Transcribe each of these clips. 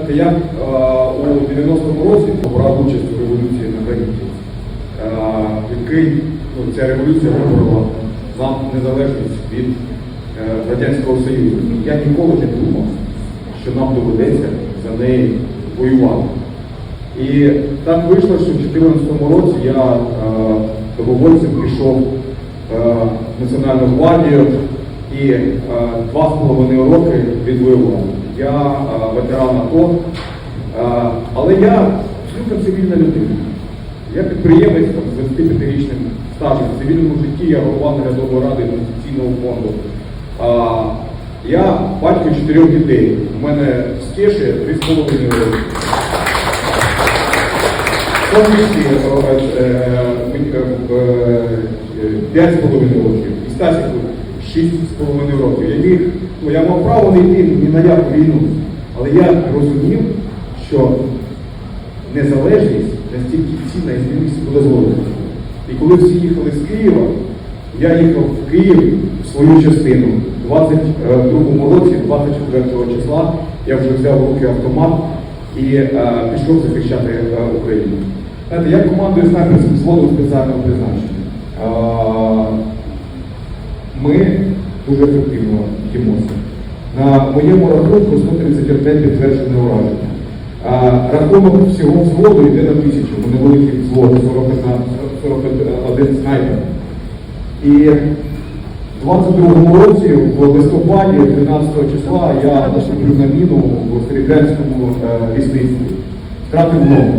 Знаєте, я е, у 90-му році брав участь у революції на Гаїті, е, який ну, ця революція виборола нам незалежність від е, Радянського Союзу. Я ніколи не думав, що нам доведеться за неї воювати. І так вийшло, що в 2014 році я добровольцем пішов в Національну гвардію і е, два з половиною роки відвоював. Я е, ветеран АТО, е, але я абсолютно цивільна людина. Я підприємець з 25-річним стажем в цивільному житті, я голова наглядової ради інвестиційного фонду. Я батько чотирьох дітей. У мене з Кеші 3,5 роки. Комісі п'ять з половиною років, і Стасіку шість з половиною років. Я міг, ну я мав право не йти ні на яку війну, але я розумів, що незалежність настільки цінна і змінність буде згодом. І коли всі їхали з Києва, я їхав в Київ в свою частину. У 22 році, 24 числа, я вже взяв в руки автомат і е, пішов захищати е, Україну. Знаєте, я командую снайперським взводом спеціального призначення. Ми дуже ефективно б'ємося. На моєму рахунку 135 підтверджене ураження. Рахунок всього взводу йде на тисячу, бо невеликий взвод, 41, 41 снайпер. І в 22-му році, в листопаді, 13 числа, я наступив на міну в Серебрянському е, лісництві. Втратив ногу.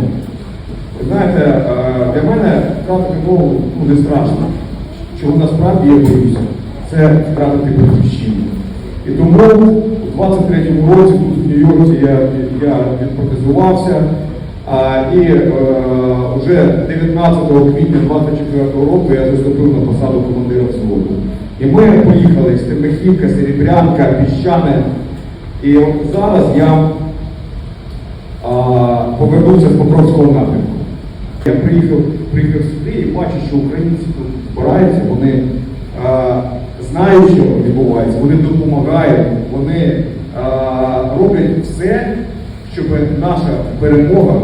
Ви знаєте, е, для мене втратити ногу ну, не страшно. Чого насправді я боюся, це втратити батьківщину. І тому у 23-му році тут в Нью-Йорку я, я відпротезувався, а, і е, вже 19 квітня 24 року я заступив на посаду командира взводу. І ми поїхали Степехівка, Серебрянка, Піщане. І зараз я а, повернувся з Покровського напрямку. Я приїхав, приїхав сюди і бачу, що українці тут збираються, вони а, знають, що відбувається, вони допомагають, вони а, роблять все, щоб наша перемога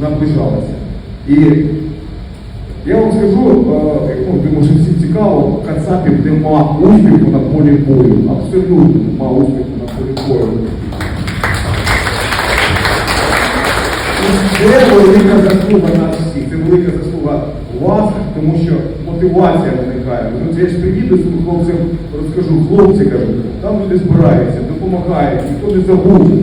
наближалася. І я вам скажу, ну, тому що всім цікаво, Кацапів нема успіху на полі бою. Абсолютно нема успіху на полі бою. Це велика заслуга нас всіх, це велика заслуга вас, тому що мотивація виникає. Ну, я ж приїду хлопцям, розкажу, хлопці кажу, там люди збираються, допомагають, ніхто не забув